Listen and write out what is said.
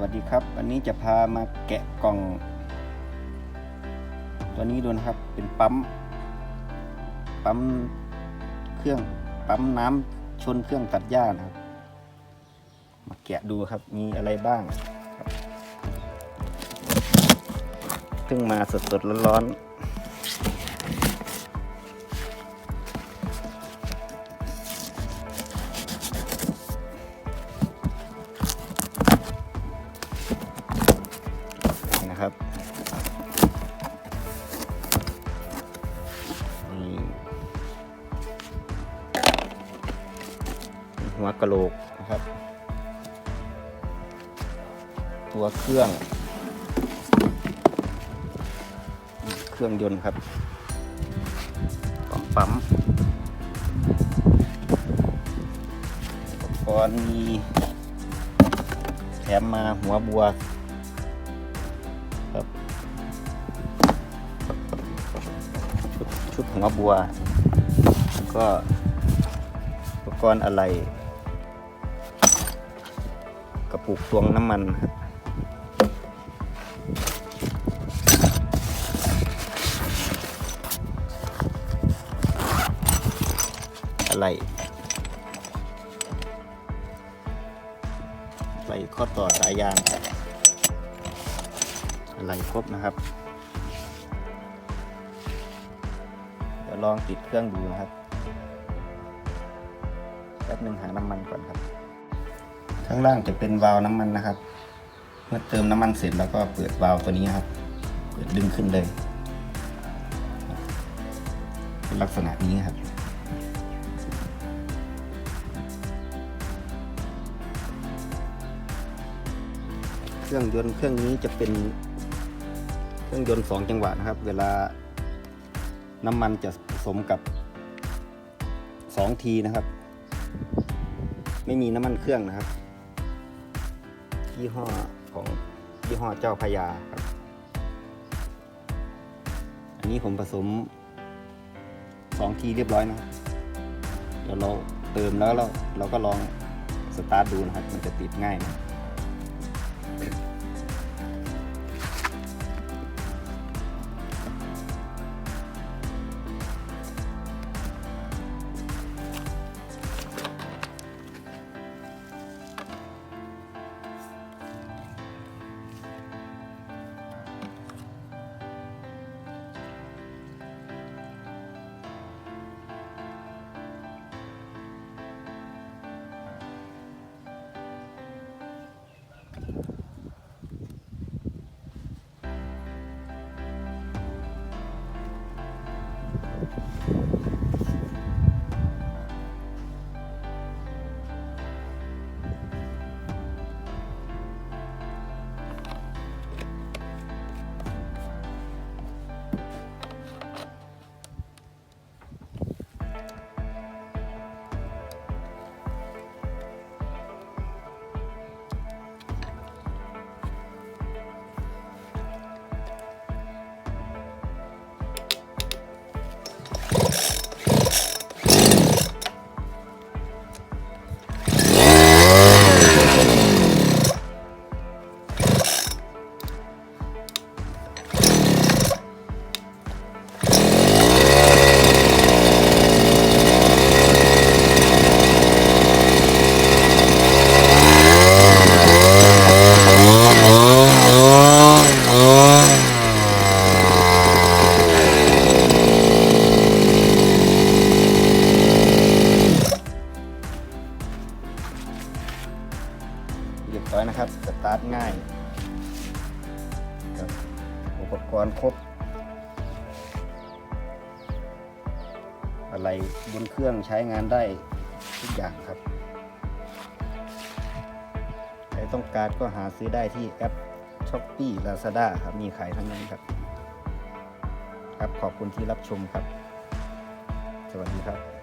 วัสดีครับ วันนี้จะพามาแกะกล่อง ตัวนี้ดูนะครับเป็นปั๊ม ปั๊มเครื่องปั๊มน้ำชนเครื่องตัดหญ้านะครับ มาแกะดูครับมีอะไรบ้างเพิ่งมาสดๆร้อนๆ หัวกะโหลกนะครับ ตัวเครื่อง เครื่องยนต์ครับปั๊มปั๊มอุปกรณ์มีแถมมาหัวบัวครับ ชุดชุดหัวบัวแล้วก็อุปกรณ์อะไร กระปุกตวงน้ำมันครับอะไรอะไรข้อต่อสายยางอะไรครบนะครับ เดี๋ยวลองติดเครื่องดูนะครับแป๊บหนึ่งหาน้ำมันก่อนครับ ข้างล่างจะเป็นวาล์วน้ำมันนะครับ เมื่อเติมน้ำมันเสร็จแล้วก็เปิดวาล์วตัวนี้ครับ เปิดดึงขึ้นเลยเป็นลักษณะนี้ครับเครื่องยนต์เครื่องนี้จะเป็นเครื่องยนต์สองจังหวะนะครับ เวลาน้ำมันจะผสมกับสองทีนะครับ ไม่มีน้ำมันเครื่องนะครับ ยี่ห้อของยี่ห้อเจ้าพระยาครับ อันนี้ผมผสมสองทีเรียบร้อยนะ เดี๋ยวเราเติมแล้วเราเราก็ลองสตาร์ทดูนะครับ มันจะติดง่ายนะ เรียบร้อยนะครับ สตาร์ทง่ายครับอุปกรณ์ครบ อะไรบนเครื่องใช้งานได้ทุกอย่างครับ ใครต้องการก็หาซื้อได้ที่แอป s h อ p e e Lazada ครับ มีขายทั้งนั้นครับ ครับขอบคุณที่รับชมครับ สวัสดีครับ